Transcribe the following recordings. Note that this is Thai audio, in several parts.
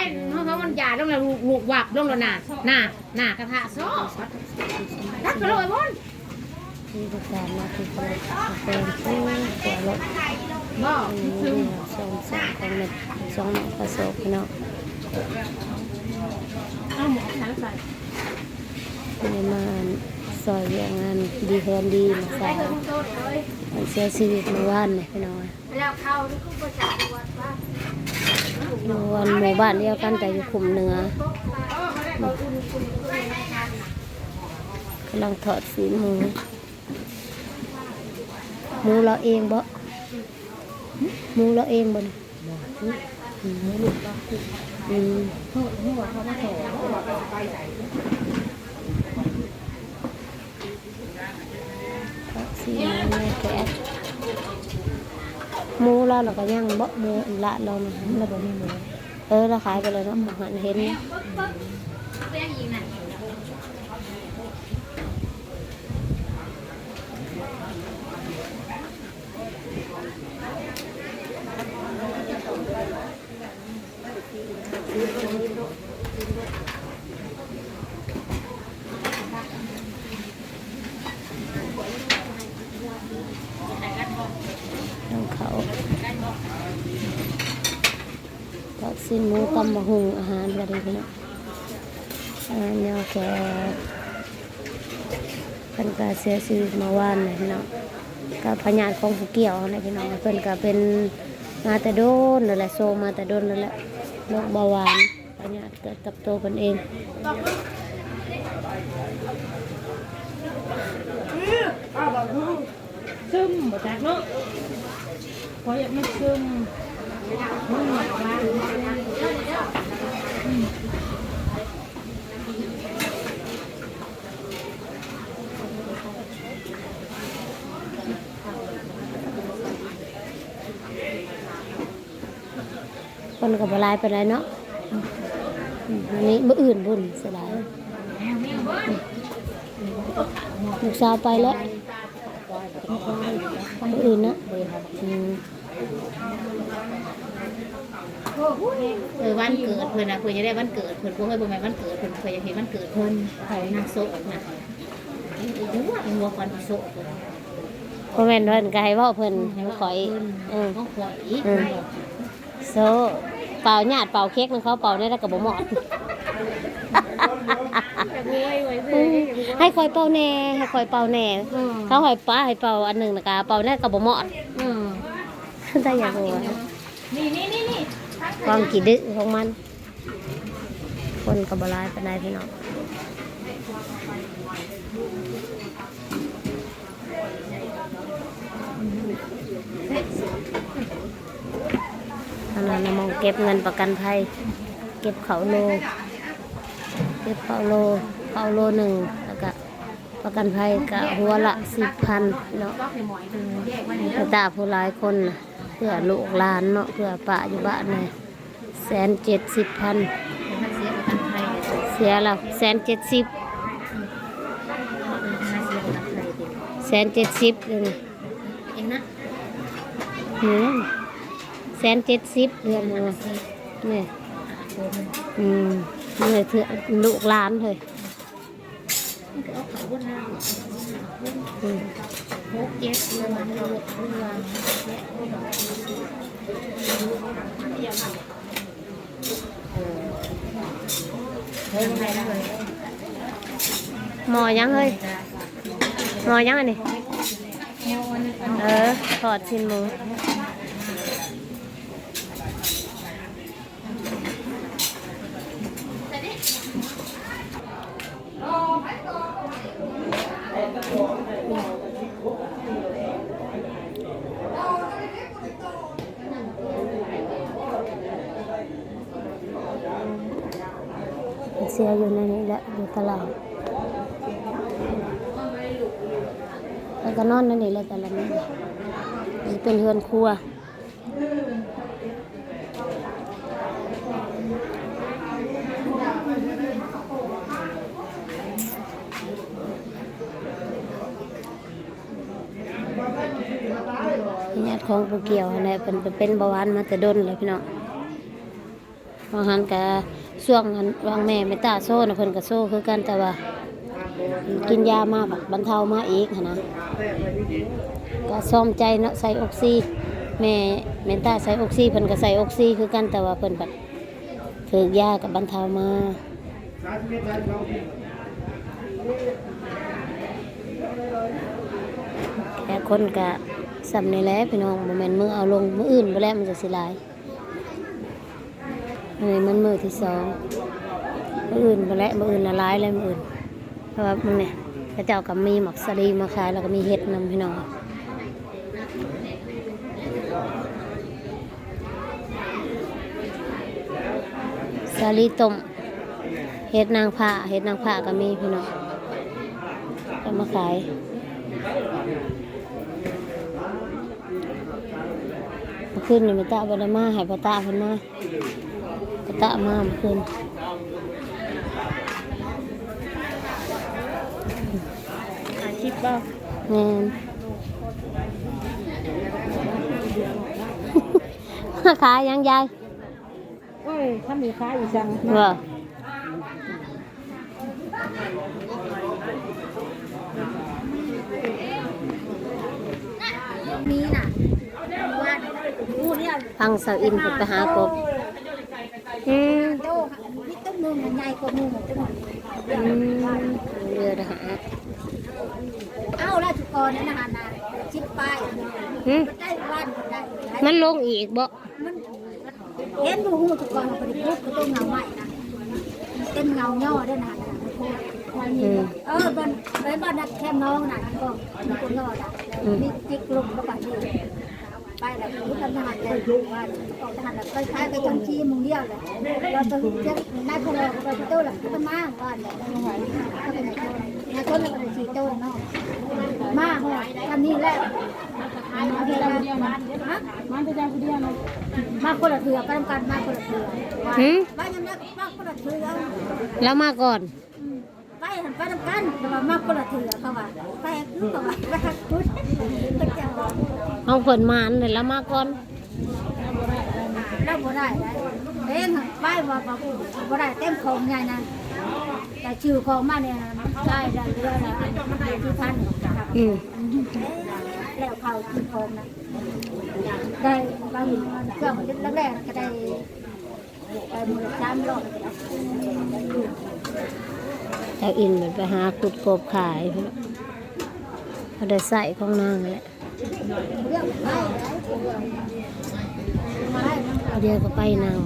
ายเขาเขามันยาลงแล้วลูกลูกวับลงแล้วน่ะน่ะน่ะกระทะซ้อรักไปเลยบนที่ประการมาที่กระเป็นตัวรถบ่นี่สองสามของเม็ดสองผสมพี่น้องเอาหมอใส่ใส่มาซอยเรียงงานดีแทนดีมาใส่ใส่ต้นเลยมันเสียชีวิตเมื่อวานเลยพี่น้องแล้วเข้านี่ก็ประจักษ์วัดว่า อวันหมู่บ้านเดียวกันแต่อยู่ขุมเนื้อกำลังถอดสีหมูหมูเราเองบ่หมูเราเองบ่อืมอืมหัวเขามาแถวสีหมูแม่แกะ หมูเราเราก็ยังบ่หมูละเรานะเราบ่มีหมูเออเราขายไปเลยเนาะหันเห็นเนี่ยเรื่องยิงน่ะ ทางเขา ทอดสีหมูตำมะหุงอาหารก็ได้พี่น้องอาหารแนวแกะเพิ่นก็เสียชีวิตเมื่อวานเลยพี่น้องกับพญาติของผู้เกี่ยวนะพี่น้องเพิ่นก็เป็นมาแต่โดนนั่นแหละโซมาแต่โดนนั่นแหละโรคเบาหวานพญาติเกิดกับตัวเพิ่นเองซึมบ่จักเนาะพราะอยากมันซึม คนกับบลายไปเลยเนาะอันนี้มื่ออื่นบุญเสียดายลูกสาวไปแล้วมื่ออื่นนะ เออวันเกิดเพิ่นน่ะเพิ่นจะได้วันเกิดเพิ่นบ่เคยบ่แม่นวันเกิดเพิ่นเคยอยากเห็นวันเกิดเพิ่นเขานางโซกน่ะหัวหัวควันโซกเพิ่นพ่อแม่นเพิ่นก็ให้เว้าเพิ่นให้ข่อยเออต้องข่อยอีกโซเป่าญาติเป่าเค้กนึงเขาเป่าได้แล้วก็บ่เหมาะให้คอยเป่าแหน่ให้คอยเป่าแหน่เขาให้ป้าให้เป่าอันหนึงนะกะเป่าแน่ก็บ่เหมาะเออได้อย่างรู้ว่านี่นี่นี่นี่ ความกี่ดื้อของมัน คนกับบหลายปานใดพี่น้องตอนนั้นมองเก็บเงินประกันภัย เก็บเขาโล เก็บเขาโลเขาโลหนึ่งแล้วก็ประกันภัยกะหัวละสิบพันเนาะแยกไว้นี่กระตาผู้หลายคนนะเพื่อลูกหลานเนาะเพื่อป้าอยู่บ้านเลย แสนเจ็ดสิบพันเสียประกันภัยเสียแล้วแสนเจ็ดสิบประกันภัยติแสนเจ็ดสิบเลยเองนะหืมแสนเจ็ดสิบเดือนหนึงอเนี่ยอืมเนี่ยเถื่อลูกหลานเลยมันก็เอาเขาบนหน้าอืมหกเจ็ดเดือมันเรือเรือเยไงนเลย หมอยังเฮ้ยหมอยังอันนี้เออถอดชิ้นหมู สียอยู่ในนี้แหละอยู่ตลาดแล้วก็นอนนั่นนี่แหละแต่ละมื้อนี่เป็นเฮือนครัวญาติของผู้เกี่ยวอะไรเป็นเป็นเบาหวานมาแต่ดนเลยพี่น้องบางหันก็ ช่วงหันวางแม่ไม่ตาโซ่นะเพิ่นก็โซ่คือกันแต่ว่ากินยามาบบบรรเทามาอีกนะก็ซ่อมใจเนาะใส่ออกซิแม่เมนตาใส่ออกซิเพิ่นก็ใส่ออกซิคือกันแต่ว่าเพิ่นแบบถือยากับบรรเทามาแค่คนกะสำในแล้วพี่น้องโมเมนต์มือเอาลงมืออื่นไปแล้วมันจะสิลาย อันนี้มันมือที่สองมืออื่นไปแล้วมืออื่นละลายแล้วมืออื่นเพราะว่ามึงเนี่ยพระเจ้ากับมีหมักสลีมาขายแล้วก็มีเห็ดนำพี่น้องสลีต้มเห็ดนางผ้าเห็ดนางผ้าก็มีพี่น้องก็มาขายเมื่อคืนนี่มาตาบไดมาให้ปตาเพิ่นมา ตามาเมื่อคืนอาชีพบ่แม่นขายยังยายโอ้ยถ้ามีค้าอีกจังว่ามีน่ะว่าอู้เนี่ยฟังเสาอินเพิ่นไปหากบ อืมโตนี่ต้นนึงใหญ่กว่ามือต้นอืมเรือทหารเอ้าราชกรนั่นนะฮะนะชิดป้ายหืมได้บ้านได้มันลงอีกบ่มันเห็นดูหูทุกคนมันเป็นรูปก็ต้องเงาใหม่นะเป็นเงาย่อด้วยนะอืมเออเป็นเป็นบ้านนักแคมน้องน่ะก็มีคนย่อนะมีจิกลุกเข้าไปนี่ ไปแล้วรู้กันทหารเลยว่าออกทหารไปคล้ายๆไปจังชีมึงเดียวเลยเราจะเช็คนายพลเราไปที่โต๊ะหลังที่มันมาบ้านเนี่ยก็เป็นนายคนนายคนเราเป็นชีโต๊ะเนาะมาหัวอันนี้แหละมาเวลาฮะมันจะได้ผู้เดียวนะมาคนละเถื่อไปทำการมาคนละเถื่อหืมบ้านยังนักมาคนละเถื่อแล้วมาก่อน หันไปทำกันแต่ว่ามาคนละเถื่อเขาว่าไปคือเขาว่าไปทักพุทธก็จะว่าเอาเพิ่นมานเลยแล้วมาก่อนเราบ่ได้ได้เองไปว่าบ่บ่ได้เต็มของใหญ่นะแต่ชื่อของมาเนี่ยได้ได้เรือละที่พันอืมแล้วเขาชื่อของนะได้บางเครื่องแรกๆก็ได้ไปหมดสามรอบ เสาอินมันไปหาขุดกบขายเขาได้ใส่ของนางแหละเดียวก็ไปนาง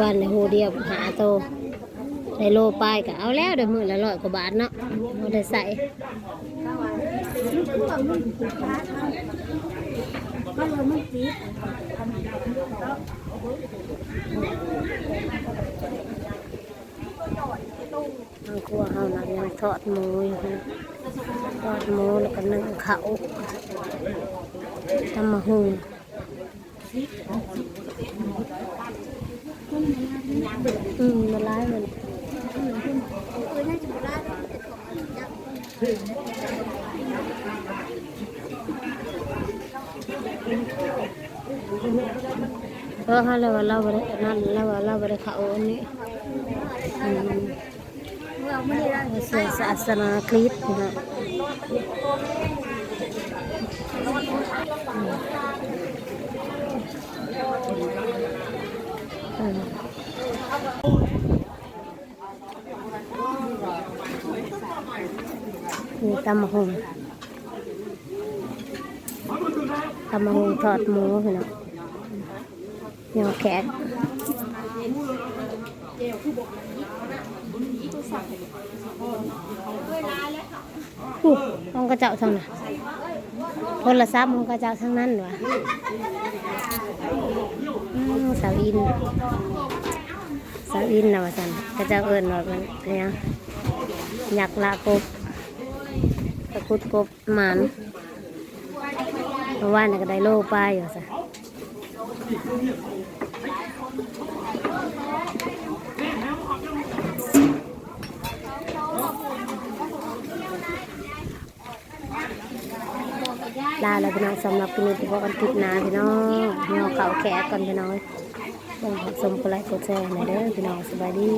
วันในหูเดียวหาโตได้โลปลายก็เอาแล้วเดี๋ยวมือละร้อยกว่าบาทเนาะเอาได้ใส่ก็เลยไม่ติ ลัวเฮานะยังทอดหมูอยู่ทอดหมูแล้วก็นึ่งข้าวทำมาหุงอืมมาไล้ายมันเพราะเราว่าเราบ่ได้นั่นเราว่าเราบ่ได้เข้าอันนี้อืม เมื่อไม่ได้ เสือ ศาสนาคริสต์นะมีตำมะฮงตำมะฮงทอดหมูพี่น้องเหนียวแขก อู้ห้องกระเจ้าทางน่ะโทรศัพท์ห้องกระเจ้าทางนั้นวะอืมสาวอินสาวอินนะว่สันกระเจ้าเอิญว่ามันเนี่ยงอยากละกบตะคุดกบหมันเมื่อวาน่ะก็ได้โลป้ายอยู่ซะลาแล้วพี่น้องสำหรับคลิปนี้ที่พบกันคลิปหน้าพี่น้องเนาะเขาแขกกันพี่น้องเบิ่งสมกดไลค์กดแชร์หน่อยเด้อพี่น้องสบายดี